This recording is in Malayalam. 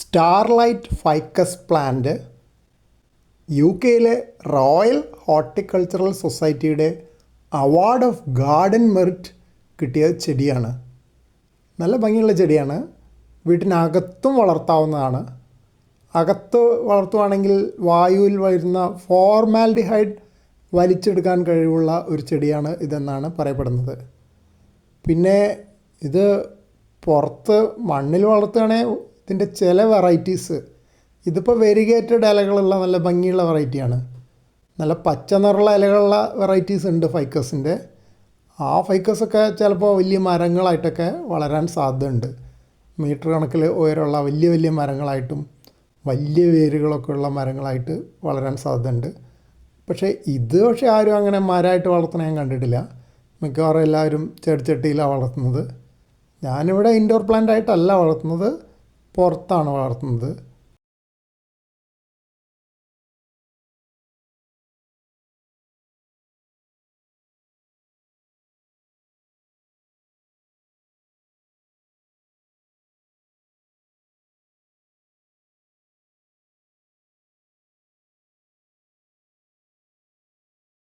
സ്റ്റാർലൈറ്റ് ഫൈക്കസ് പ്ലാന്റ് യു കെയിലെ റോയൽ ഹോർട്ടിക്കൾച്ചറൽ സൊസൈറ്റിയുടെ അവാർഡ് ഓഫ് ഗാർഡൻ മെറിറ്റ് കിട്ടിയ ചെടിയാണ്. നല്ല ഭംഗിയുള്ള ചെടിയാണ്. വീട്ടിനകത്തും വളർത്താവുന്നതാണ്. അകത്ത് വളർത്തുവാണെങ്കിൽ വായുവിൽ വരുന്ന ഫോർമാൽഡിഹൈഡ് വലിച്ചെടുക്കാൻ കഴിവുള്ള ഒരു ചെടിയാണ് ഇതെന്നാണ് പറയപ്പെടുന്നത്. പിന്നെ ഇത് പുറത്ത് മണ്ണിൽ വളർത്തുകയാണെങ്കിൽ ഇതിന്റെ ചില വെറൈറ്റീസ് ഇതിപ്പോൾ വെരിഗേറ്റഡ് ഇലകളുള്ള നല്ല ഭംഗിയുള്ള വെറൈറ്റിയാണ് നല്ല പച്ച നിറമുള്ള ഇലകളുള്ള വെറൈറ്റീസ് ഉണ്ട് ഫൈക്കസിന്റെ ആ ഫൈക്കസൊക്കെ ചിലപ്പോൾ വലിയ മരങ്ങളായിട്ടൊക്കെ വളരാൻ സാധ്യതയുണ്ട്. മീറ്റർ കണക്കിൽ ഉയരമുള്ള വലിയ വലിയ മരങ്ങളായിട്ടും വലിയ വേരുകളൊക്കെ ഉള്ള മരങ്ങളായിട്ട് വളരാൻ സാധ്യതയുണ്ട്. പക്ഷേ ഇത് പക്ഷേ ആരും അങ്ങനെ മരമായിട്ട് വളർത്തണ ഞാൻ കണ്ടിട്ടില്ല. മിക്കവാറും എല്ലാവരും ചെടിച്ചട്ടിയിലാണ് വളർത്തുന്നത്. ഞാനിവിടെ ഇൻഡോർ പ്ലാന്റ് ആയിട്ടല്ല വളർത്തുന്നത്. പുറത്താണ് വളർത്തുന്നത്.